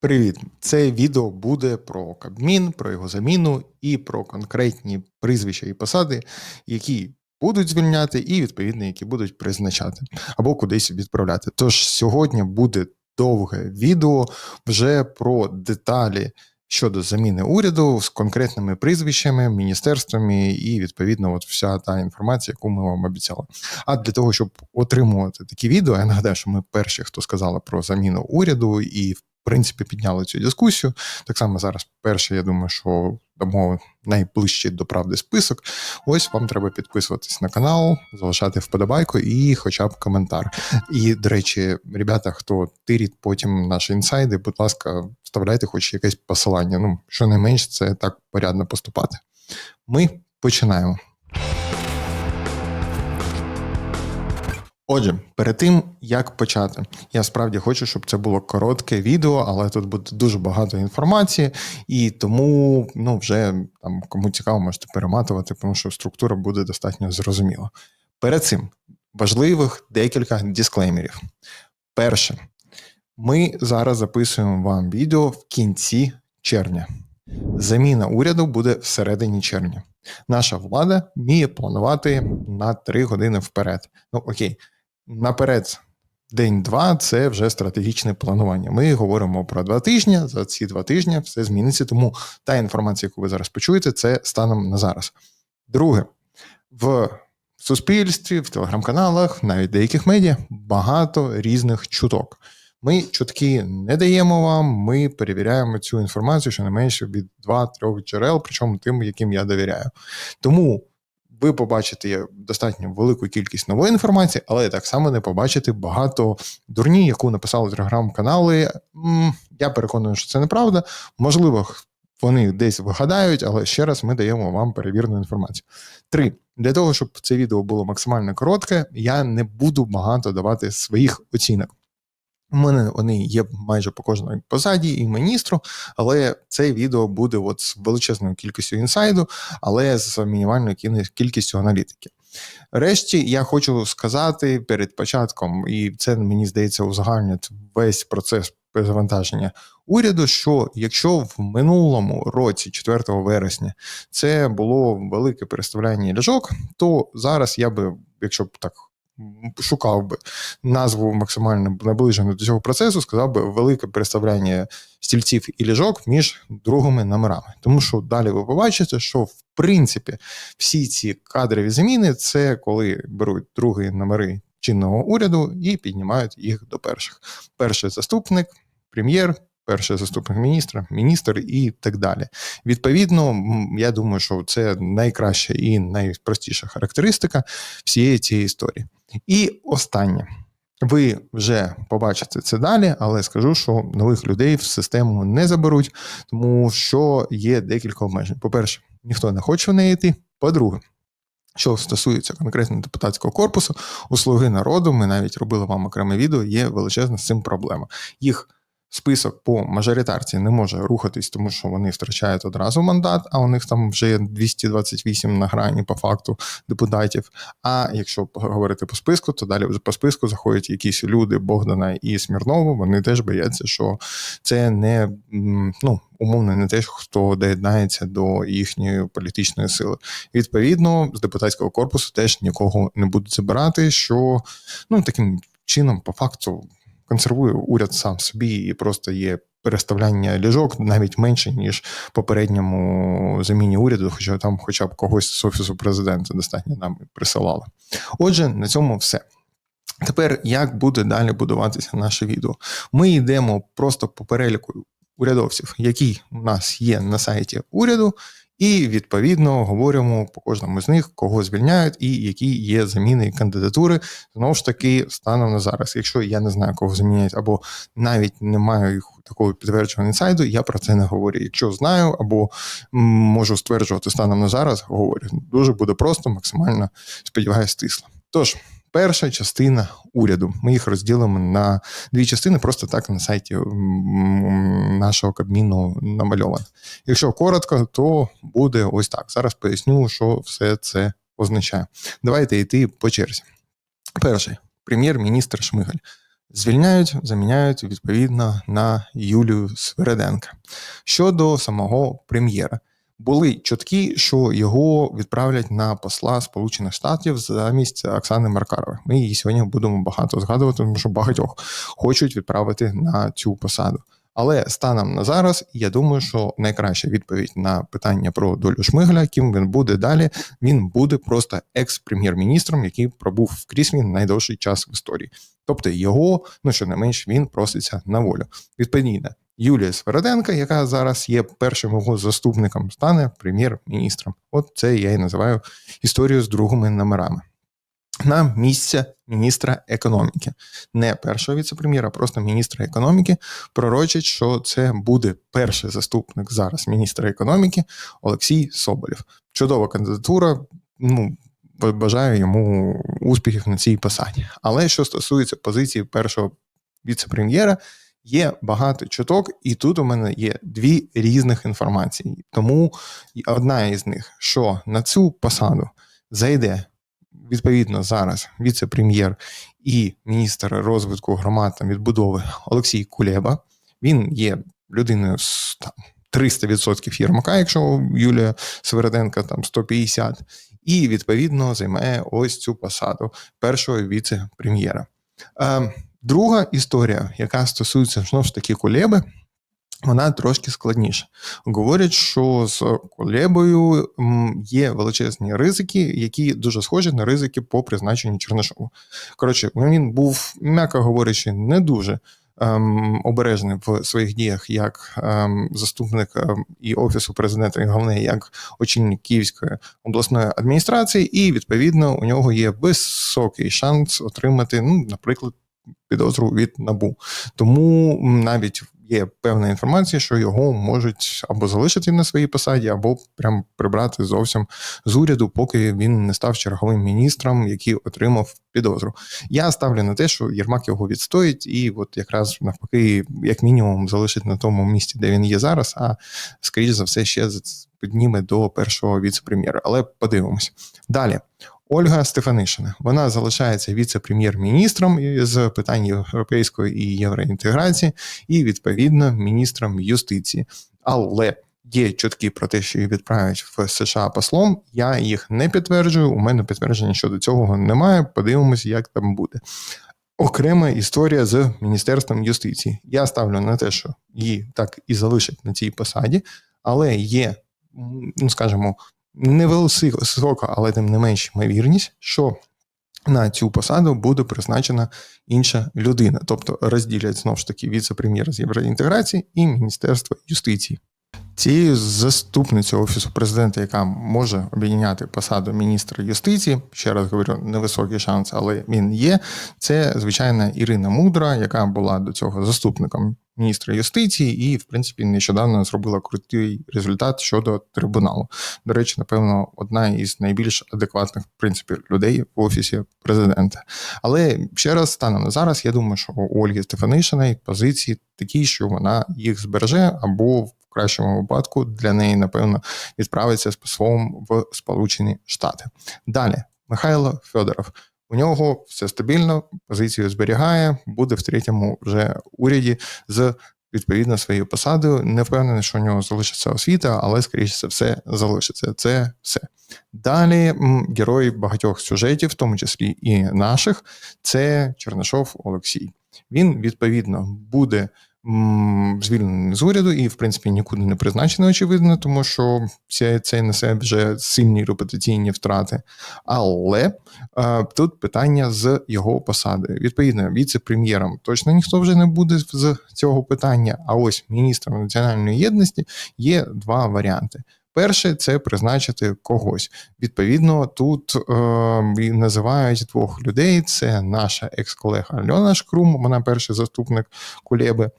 Привіт! Це відео буде про Кабмін, про його заміну і про конкретні прізвища і посади, які будуть звільняти, і відповідно, які будуть призначати або кудись відправляти. Тож сьогодні буде довге відео вже про деталі щодо заміни уряду з конкретними прізвищами, міністерствами і відповідно, от вся та інформація, яку ми вам обіцяли. А для того, щоб отримувати такі відео, я нагадаю, що ми перші, хто сказали про заміну уряду, і в принципі підняли цю дискусію. Так само зараз перше, я думаю, що дамо найближчий до правди список. Ось вам треба підписуватись на канал, залишати вподобайку і хоча б коментар. І, до речі, ребята, хто тирить потім наші інсайди, будь ласка, вставляйте хоч якесь посилання. Ну, що це так порядно поступати. Ми починаємо. Отже, перед тим як почати, я справді хочу, щоб це було коротке відео, але тут буде дуже багато інформації, і тому ну вже там кому цікаво, можете перематувати, тому що структура буде достатньо зрозуміла. Перед цим важливих декілька дисклеймерів. Перше, ми зараз записуємо вам відео в кінці червня. Заміна уряду буде всередині червня. Наша влада вміє планувати на 3 години вперед. Ну окей наперед. День-два це вже стратегічне планування. Ми говоримо про два тижні. За ці два тижні все зміниться. Тому та інформація, яку ви зараз почуєте, це станом на зараз. Друге, в суспільстві, в телеграм-каналах, навіть деяких медіа багато різних чуток. Ми чутки не даємо вам, ми перевіряємо цю інформацію, що не менше від 2-3 джерел, причому тим, яким я довіряю. Тому ви побачите достатньо велику кількість нової інформації, але так само не побачите багато дурні, яку написали телеграм-канали. Я переконаний, що це неправда. Можливо, вони десь вигадають, але ще раз ми даємо вам перевірену інформацію. Три. Для того, щоб це відео було максимально коротке, я не буду багато давати своїх оцінок. У мене вони є майже по кожній посаді і міністру, але це відео буде от з величезною кількістю інсайду, але з мінімальною кількістю аналітики. Решті, я хочу сказати перед початком, і це мені здається узагальнює весь процес перезавантаження уряду. Що якщо в минулому році, 4 вересня, це було велике переставляння ліжок, то зараз я би, якщо б так шукав би назву максимально наближену до цього процесу, сказав би велике переставляння стільців і ліжок між другими номерами. Тому що далі ви побачите, що в принципі всі ці кадрові заміни це коли беруть другі номери чинного уряду і піднімають їх до перших. Перший заступник, прем'єр перший заступник міністра, міністр і так далі. Відповідно, я думаю, що це найкраща і найпростіша характеристика всієї цієї історії. І останнє. Ви вже побачите це далі, але скажу, що нових людей в систему не заберуть, тому що є декілька обмежень. По-перше, ніхто не хоче в неї йти. По-друге, що стосується конкретно депутатського корпусу, у слуги народу, ми навіть робили вам окреме відео, є величезна з цим проблема. Їх список по мажоритарці не може рухатись, тому що вони втрачають одразу мандат, а у них там вже 228 на грані по факту депутатів. А якщо говорити по списку, то далі по списку заходять якісь люди Богдана і Смірнова. Вони теж бояться, що це не ну. Умовно, не те, хто доєднається до їхньої політичної сили. Відповідно, з депутатського корпусу теж нікого не будуть забирати, що ну таким чином, по факту, консервує уряд сам собі і просто є переставляння ліжок навіть менше, ніж попередньому заміні уряду, хоча там, хоча б когось з офісу президента достатньо нам присилали. Отже, на цьому все. Тепер як буде далі будуватися наше відео? Ми йдемо просто по переліку урядовців, які у нас є на сайті уряду, і відповідно говоримо по кожному з них, кого звільняють, і які є заміни кандидатури. Знову ж таки, станом на зараз. Якщо я не знаю, кого заміняють, або навіть не маю такого підтвердженого інсайду, я про це не говорю. Якщо знаю, або можу стверджувати станом на зараз, говорю. Дуже буде просто, максимально сподіваюся, стисло. Тож. Перша частина уряду. Ми їх розділимо на дві частини, просто так на сайті нашого кабміну намальовано. Якщо коротко, то буде ось так. Зараз поясню, що все це означає. Давайте йти по черзі. Перший прем'єр-міністр Шмигаль. Звільняють, заміняють відповідно на Юлію Свереденка. Щодо самого прем'єра, були чутки, що його відправлять на посла Сполучених Штатів замість Оксани Маркарової. Ми її сьогодні будемо багато згадувати, тому що багатьох хочуть відправити на цю посаду. Але станом на зараз, я думаю, що найкраща відповідь на питання про долю Шмигля, ким він буде далі, він буде просто екс-прем'єр-міністром, який пробув в кріслі найдовший час в історії. Тобто його, ну що не менш, він проситься на волю. Відповідно, Юлія Свереденка, яка зараз є першим його заступником, стане прем'єр-міністром. От це я і називаю історію з другими номерами. На місце міністра економіки, не першого віцепрем'єра, просто міністра економіки, пророчить, що це буде перший заступник зараз міністра економіки Олексій Соболєв. Чудова кандидатура. Ну бажаю йому успіхів на цій посаді. Але що стосується позиції першого віцепрем'єра, є багато чуток, і тут у мене є дві різних інформації. Тому одна із них, що на цю посаду зайде відповідно зараз віце-прем'єр і міністр розвитку громад та відбудови Олексій Кулеба. Він є людиною там 300% Єрмака, якщо Юлія Свереденка там 150, і відповідно займає ось цю посаду першого віце-прем'єра. Е, друга історія, яка стосується знову ж таки Кулеби, вона трошки складніша. Говорять, що з Кулебою є величезні ризики, які дуже схожі на ризики по призначенню Чернишову. Коротше, він був, м'яко говорячи, не дуже ем, обережний в своїх діях як ем, заступник ем, і офісу президента, і головне, як очільник Київської обласної адміністрації, і відповідно у нього є високий шанс отримати, ну, наприклад, підозру від набу. Тому навіть є певна інформація, що його можуть або залишити на своїй посаді, або прям прибрати зовсім з уряду, поки він не став черговим міністром, який отримав підозру. Я ставлю на те, що Єрмак його відстоїть, і от якраз навпаки, як мінімум, залишить на тому місці, де він є зараз. А скоріш за все, ще підніме до першого віце-прем'єра. Але подивимось далі. Ольга Стефанишина. Вона залишається віце-прем'єр-міністром з питань європейської і євроінтеграції, і відповідно міністром юстиції. Але є чутки про те, що її відправлять в США послом. Я їх не підтверджую. У мене підтвердження щодо цього немає. Подивимося, як там буде. Окрема історія з міністерством юстиції. Я ставлю на те, що її так і залишать на цій посаді, але є, ну скажімо, невисока, але тим не менш ймовірність, що на цю посаду буде призначена інша людина, тобто розділять знову ж таки віце-прем'єр з євроінтеграції і Міністерство юстиції. Цією заступницею офісу президента, яка може обійняти посаду міністра юстиції, ще раз говорю, невисокий шанс, але він є. Це звичайна Ірина Мудра, яка була до цього заступником міністра юстиції, і, в принципі, нещодавно зробила крутий результат щодо трибуналу. До речі, напевно, одна із найбільш адекватних в принципі людей в офісі президента. Але ще раз станом на зараз, я думаю, що у Ольги Стефанишиної позиції такі, що вона їх збереже або в кращому випадку для неї, напевно, відправиться з послом в Сполучені Штати. Далі, Михайло Федоров. У нього все стабільно, позицію зберігає, буде в третьому вже уряді з відповідно своєю посадою. Не впевнений, що у нього залишиться освіта, але скоріше за все залишиться. Це все. Далі герой багатьох сюжетів, в тому числі і наших, це Чернишов Олексій. Він відповідно буде звільнений з уряду і, в принципі, нікуди не призначений, очевидно, тому що це несе вже сильні репутаційні втрати. Але е, тут питання з його посади. Відповідно, віце-прем'єром точно ніхто вже не буде з цього питання. А ось міністром національної єдності є два варіанти. Перше це призначити когось. Відповідно, тут е, називають двох людей: це наша екс-колега Альона Шкрум, вона перший заступник Кулеби.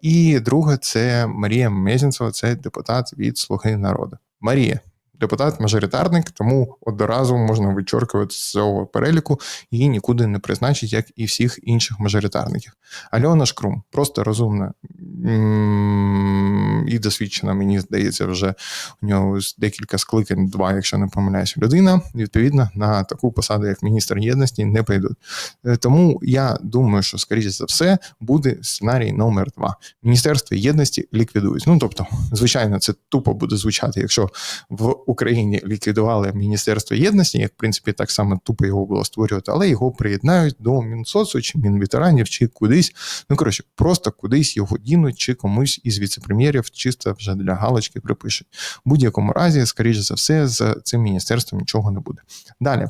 І друге, це Марія Мезінцева, це депутат від Слуги народу. Марія. Депутат-мажоритарник, тому одразу можна вичоркувати з цього переліку її нікуди не призначить, як і всіх інших мажоритарників. Альона Шкрум просто розумна і досвідчена, мені здається, вже у нього декілька скликань, два, якщо не помиляюся, людина. Відповідно, на таку посаду, як міністр єдності, не прийдуть. Е, тому я думаю, що скоріше за все буде сценарій номер два. Міністерство єдності ліквідують. Ну тобто, звичайно, це тупо буде звучати, якщо в Україні ліквідували міністерство єдності, як в принципі так само тупо його було створювати, але його приєднають до Мінсоцу чи Мінветеранів, чи кудись. Ну коротше, просто кудись його дінуть, чи комусь із віцепрем'єрів чисто вже для галочки припишуть. В будь-якому разі, скоріше за все, з цим міністерством нічого не буде. Далі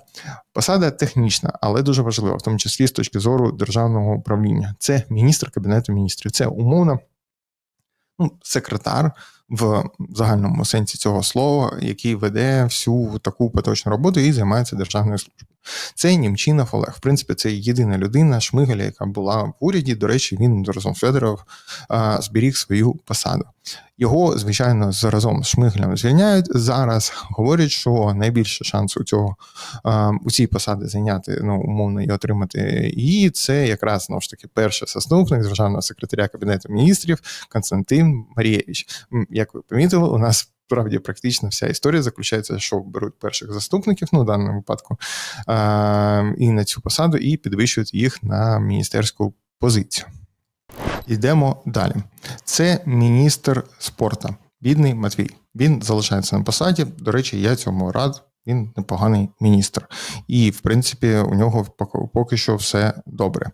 посада технічна, але дуже важлива, в тому числі з точки зору державного управління. Це міністр кабінету міністрів. Це умовно ну, секретар в загальному сенсі цього слова, який веде всю таку поточну роботу і займається державною службою. Це Німчинов Олег. В принципі, це єдина людина Шмигаля, яка була в уряді. До речі, він разом з Федоров зберіг свою посаду. Його, звичайно, разом з Шмиглем звільняють. Зараз говорять, що найбільше шанс у цього у цій посади зайняти ну, умовно і отримати її. Це якраз знову ж таки перший заступник державного секретаря кабінету міністрів Константин Марієвич. Як ви помітили, у нас справді практично вся історія заключається, що беруть перших заступників, ну в даному випадку, і на цю посаду, і підвищують їх на міністерську позицію. Йдемо далі. Це міністр спорту, бідний Матвій. Він залишається на посаді. До речі, я цьому рад. Він непоганий міністр, і в принципі у нього поки що все добре.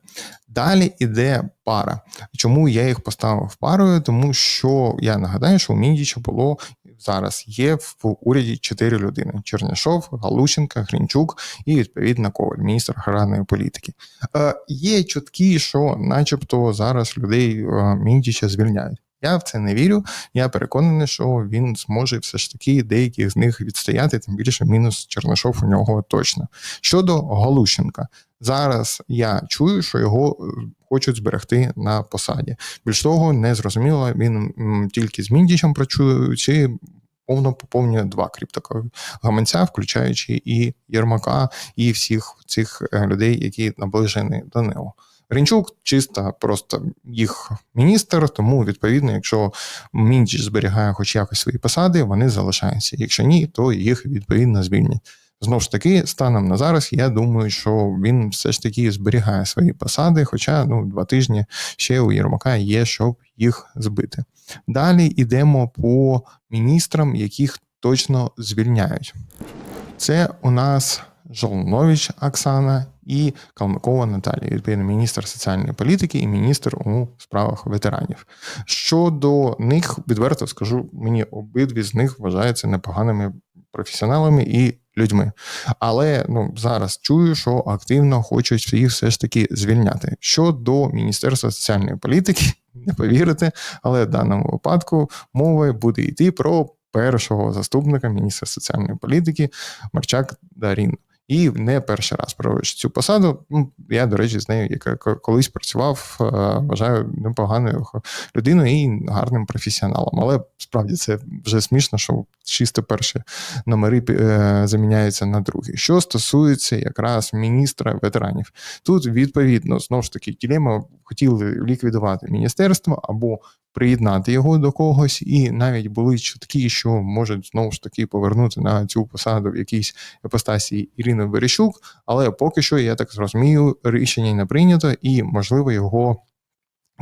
Далі іде пара. Чому я їх поставив парою? Тому що я нагадаю, що у Міндіча було зараз є в уряді чотири людини: Черняшов, Галущенка, Грінчук і відповідно Коваль, міністр аграрної політики. Е, Є чутки, що, начебто, зараз людей е, Міндіча звільняють. Я в це не вірю. Я переконаний, що він зможе все ж таки деяких з них відстояти, тим більше мінус Чернишов у нього точно. Щодо Галущенка, зараз я чую, що його е, хочуть зберегти на посаді. Більш того, не зрозуміло, він тільки з Міндічем працює, чи повно поповнює два криптогаманця, включаючи і Єрмака, і всіх цих е, людей, які наближені до нього. Гринчук чисто просто їх міністр, тому відповідно, якщо Мінчич зберігає хоч якось свої посади, вони залишаються. Якщо ні, то їх відповідно звільнять. Знову ж таки, станом на зараз, я думаю, що він все ж таки зберігає свої посади, хоча ну, два тижні ще у Єрмака є, щоб їх збити. Далі йдемо по міністрам, яких точно звільняють. Це у нас Жолнович Оксана і Калмикова Наталія, відповідно, міністр соціальної політики і міністр у справах ветеранів. Щодо них, відверто скажу, мені обидві з них вважаються непоганими професіоналами і людьми. Але ну зараз чую, що активно хочуть їх все ж таки звільняти. Щодо Міністерства соціальної політики, не повірите, але в даному випадку мова буде йти про першого заступника міністра соціальної політики Марчак Дарін і не перший раз проводиш цю посаду. Ну, Я, до речі, з нею, яка колись працював, е, вважаю непоганою людиною і гарним професіоналом. Але справді це вже смішно, що чисто перші номери е, заміняються на другі. Що стосується якраз міністра ветеранів, тут відповідно знову ж таки ділема хотіли ліквідувати міністерство або приєднати його до когось, і навіть були чутки, що можуть знову ж таки повернути на цю посаду в якійсь епостасії Ірину Верещук, але поки що я так зрозумію, рішення не прийнято, і можливо його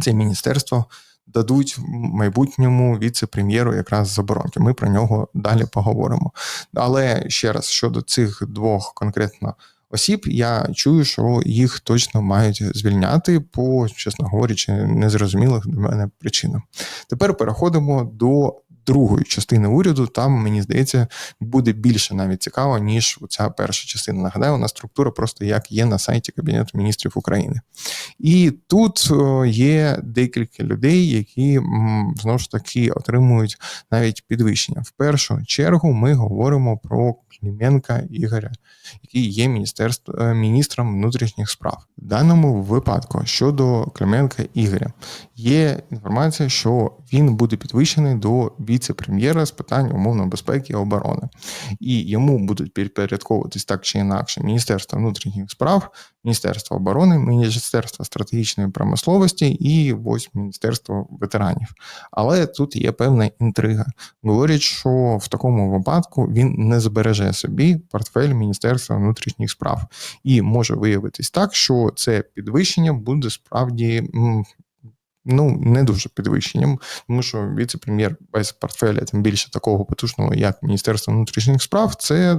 це міністерство. Дадуть майбутньому віце-прем'єру якраз заборонки. Ми про нього далі поговоримо. Але ще раз щодо цих двох конкретно осіб, я чую, що їх точно мають звільняти по, чесно говорячи, незрозумілих для мене причинам. Тепер переходимо до. Другої частини уряду, там, мені здається, буде більше навіть цікаво, ніж ця перша частина. Нагадаю, у нас структура просто як є на сайті Кабінету міністрів України. І тут є декілька людей, які знову ж таки отримують навіть підвищення. В першу чергу ми говоримо про Кліменка Ігоря, який є міністерство е, міністром внутрішніх справ. В даному випадку щодо Клименка Ігоря є інформація, що він буде підвищений до віце-прем'єра з питань умовної безпеки і оборони, і йому будуть підпорядковуватись так чи інакше Міністерство внутрішніх справ, Міністерство оборони, Міністерство стратегічної промисловості і ось Міністерство ветеранів. Але тут є певна інтрига. Говорять, що в такому випадку він не збереже собі портфель Міністерства внутрішніх справ, і може виявитись так, що це підвищення буде справді ну не дуже підвищенням, тому що віце-прем'єр без портфеля, тим більше такого потужного, як Міністерство внутрішніх справ, це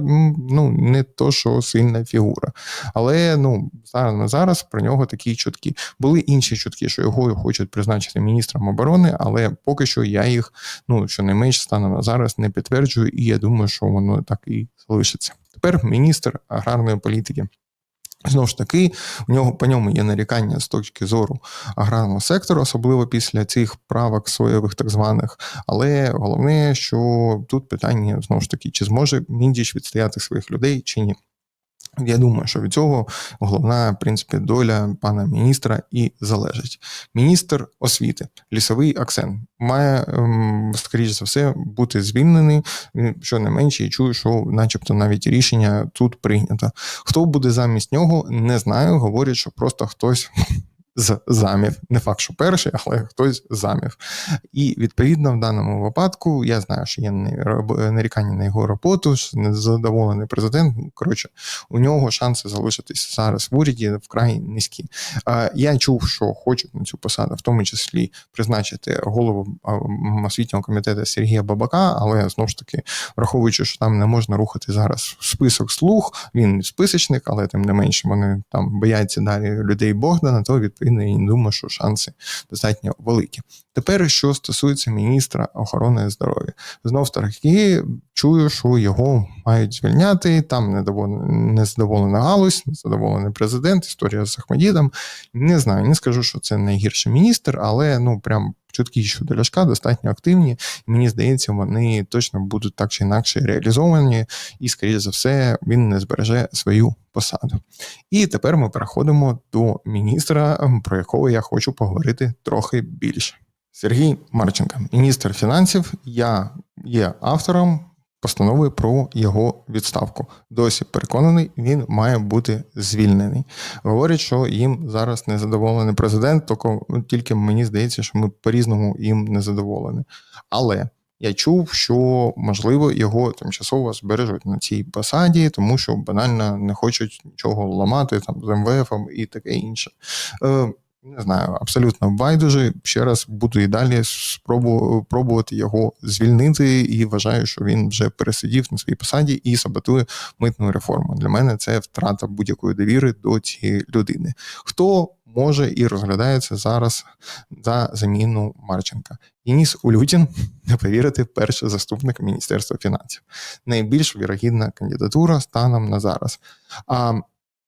ну не то, що сильна фігура. Але ну зараз на зараз про нього такі чутки. Були інші чутки, що його хочуть призначити міністром оборони, але поки що я їх ну щонайменш станом на зараз не підтверджую, і я думаю, що воно так і залишиться. Тепер міністр аграрної політики. Знову ж таки, у нього по ньому є нарікання з точки зору аграрного сектору, особливо після цих правок соєвих, так званих. Але головне, що тут питання знову ж таки, чи зможе Міндіч відстояти своїх людей чи ні. Я думаю, що від цього головна в принципі доля пана міністра і залежить. Міністр освіти, лісовий акцент має, скоріше скоріш за все, бути звільнений. Що не менше, і чую, що, начебто, навіть рішення тут прийнято. Хто буде замість нього, не знаю. Говорять, що просто хтось з замів. Не факт, що перший, але хтось замів. І відповідно в даному випадку я знаю, що є нарікання на його роботу, що незадоволений президент. Коротше, у нього шанси залишитись зараз в уряді вкрай низькі. Я чув, що хочуть на цю посаду, в тому числі призначити голову освітнього комітету Сергія Бабака, але знову ж таки, враховуючи, що там не можна рухати зараз список слуг, він списочник, але тим не менше вони там бояться далі людей Богдана, то відповідно відповідно, і думаю, що шанси достатньо великі. Тепер, що стосується міністра охорони здоров'я, знов таки чую, що його мають звільняти. Там незадоволена галузь, незадоволений президент, історія з Ахмадідом. Не знаю, не скажу, що це найгірший міністр, але ну прям чутки щодо ляшка достатньо активні. І мені здається, вони точно будуть так чи інакше реалізовані, і, скоріше за все, він не збереже свою посаду. І тепер ми переходимо до міністра, про якого я хочу поговорити трохи більше. Сергій Марченко, міністр фінансів. Я є автором постанови про його відставку. Досі переконаний, він має бути звільнений. Говорять, що їм зараз не задоволений президент, тільки мені здається, що ми по-різному їм не задоволені. Але я чув, що можливо його тимчасово збережуть на цій посаді, тому що банально не хочуть нічого ламати там з МВФ і таке інше. Е, не знаю, абсолютно байдуже. Ще раз буду і далі спробу, пробувати його звільнити, і вважаю, що він вже пересидів на своїй посаді і саботує митну реформу. Для мене це втрата будь-якої довіри до цієї людини. Хто може і розглядається зараз за заміну Марченка? Ініс Улютін, не повірити, перший заступник Міністерства фінансів. Найбільш вірогідна кандидатура станом на зараз. А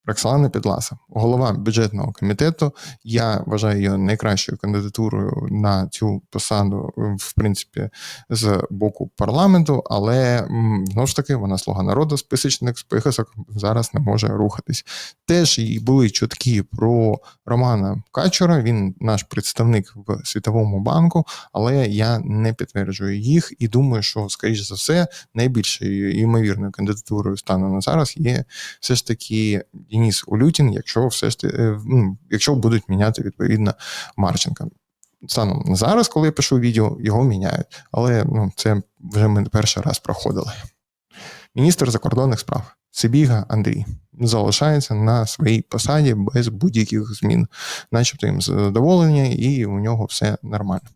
Роксолана Підласа, голова бюджетного комітету. Я вважаю її найкращою кандидатурою на цю посаду, в принципі, з боку парламенту, але знову ж таки вона слуга народу, списочник список зараз не може рухатись. Теж і були чутки про Романа Качура. Він наш представник в Світовому банку, але я не підтверджую їх і думаю, що, скоріш за все, найбільшою ймовірною кандидатурою стану на зараз є все ж таки. Дініс Улютін, якщо все ж е, ну, якщо будуть міняти відповідно Марченка. Станом зараз, коли я пишу відео, його міняють. Але ну, це вже ми перший раз проходили. Міністр закордонних справ Сибіга Андрій залишається на своїй посаді без будь-яких змін, начебто їм задоволення, і у нього все нормально.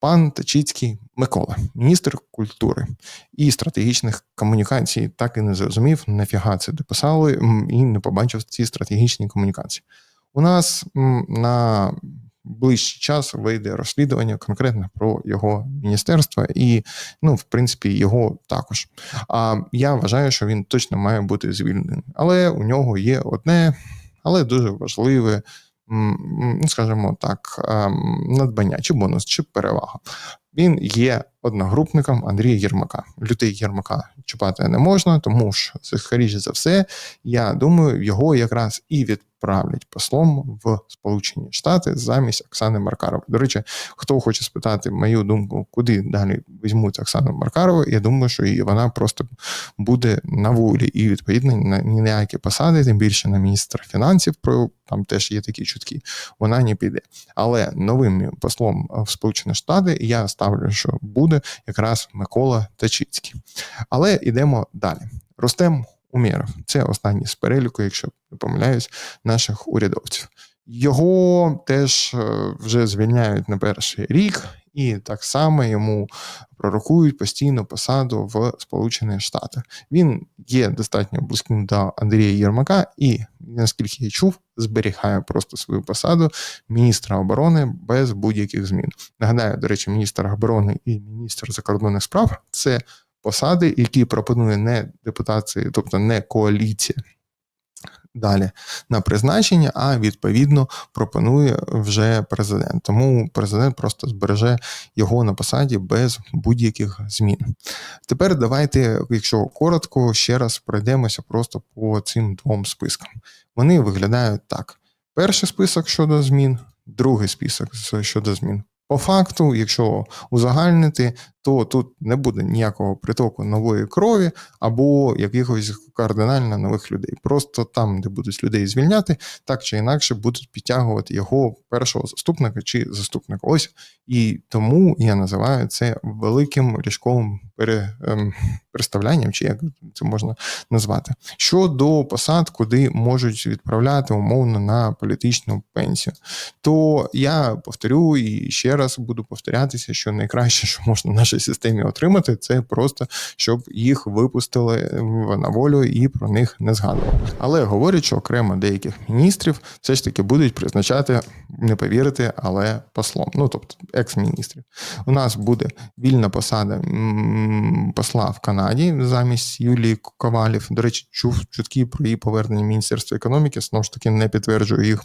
Пан Тачицький Микола, міністр культури і стратегічних комунікацій, так і не зрозумів, нафіга це дописали і не побачив ці стратегічні комунікації. У нас на ближчий час вийде розслідування конкретно про його міністерство і, ну, в принципі, його також. А я вважаю, що він точно має бути звільнений. Але у нього є одне, але дуже важливе. Ну, скажімо так, ем, надбання, чи бонус, чи перевага. Він є одногрупником Андрія Єрмака. Людей Єрмака чіпати не можна, тому що, скоріше за все, я думаю, його якраз і відправлять послом в Сполучені Штати замість Оксани Маркарової. До речі, хто хоче спитати мою думку, куди далі візьмуть Оксану Маркарову, я думаю, що і вона просто буде на волі, і відповідно на ніякі посади, тим більше на міністра фінансів, про там теж є такі чутки, вона не піде. Але новим послом в Сполучені Штати я ставлю, що буде якраз Микола Тачицький. Але йдемо далі. Ростем Умєров. Це останній з переліку, якщо не помиляюсь, наших урядовців. Його теж е, вже звільняють на перший рік, і так само йому пророкують постійну посаду в Сполучених Штатах. Він є достатньо близьким до Андрія Єрмака, і наскільки я чув, зберігає просто свою посаду міністра оборони без будь-яких змін. Нагадаю, до речі, міністр оборони і міністр закордонних справ це посади, які пропонує не депутації, тобто не коаліція. Далі на призначення, а відповідно пропонує вже президент. Тому президент просто збереже його на посаді без будь-яких змін. Тепер давайте, якщо коротко, ще раз пройдемося просто по цим двом спискам. Вони виглядають так: перший список щодо змін, другий список щодо змін. По факту, якщо узагальнити, то тут не буде ніякого притоку нової крові або якихось кардинально нових людей. Просто там, де будуть людей звільняти, так чи інакше будуть підтягувати його першого заступника чи заступника. Ось і тому я називаю це великим ліжковим пере, ем, представлянням, чи як це можна назвати. Щодо посад, куди можуть відправляти умовно на політичну пенсію, то я повторю і ще раз буду повторятися, що найкраще, що можна в нашій системі отримати, це просто щоб їх випустили на волю і про них не згадували. Але говорять, що окремо деяких міністрів все ж таки будуть призначати, не повірити, але послом. Ну тобто екс-міністрів. У нас буде вільна посада посла в Канаді замість Юлії Ковалів. До речі, чув чутки про її повернення Міністерства економіки, знову ж таки не підтверджую їх.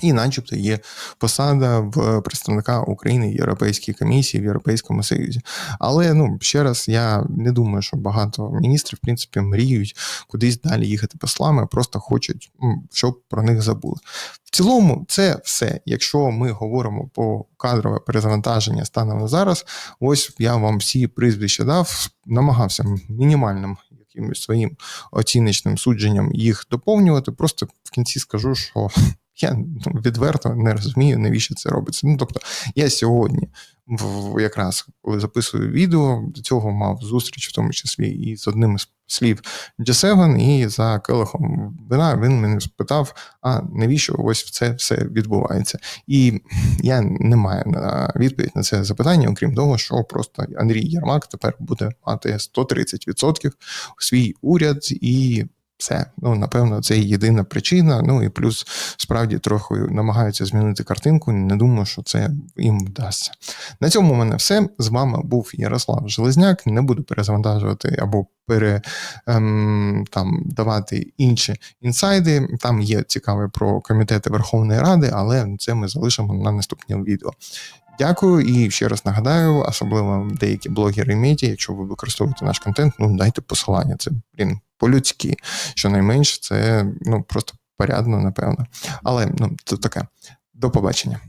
І, начебто, є посада в представника України в Європейській комісії в Європейському Союзі. Але ну ще раз я не думаю, що багато міністрів в принципі мріють кудись далі їхати послами, просто хочуть, щоб про них забули. В цілому, це все. Якщо ми говоримо по кадрове перезавантаження станом на зараз, ось я вам всі прізвища дав, намагався мінімальним якимось своїм оціночним судженням їх доповнювати. Просто в кінці скажу, що я ну, відверто не розумію, навіщо це робиться. Ну тобто, я сьогодні, в якраз коли записую відео, до цього мав зустріч, в тому числі і з одним із слів G7, і за келихом вина він мене спитав: а навіщо ось це все відбувається? І я не маю на відповідь на це запитання, окрім того, що просто Андрій Єрмак тепер буде мати 130% у свій уряд і. Все, ну напевно, це єдина причина. Ну і плюс справді трохи намагаються змінити картинку. Не думаю, що це їм вдасться. На цьому у мене все. З вами був Ярослав Железняк. Не буду перезавантажувати або пере ем, там давати інші інсайди. Там є цікаве про комітети Верховної Ради, але це ми залишимо на наступному відео. Дякую і ще раз нагадаю, особливо деякі блогери і медіа, якщо ви використовуєте наш контент, ну дайте посилання. Це блін по-людськи. Щонайменш, це ну просто порядно, напевно. Але ну це таке. До побачення.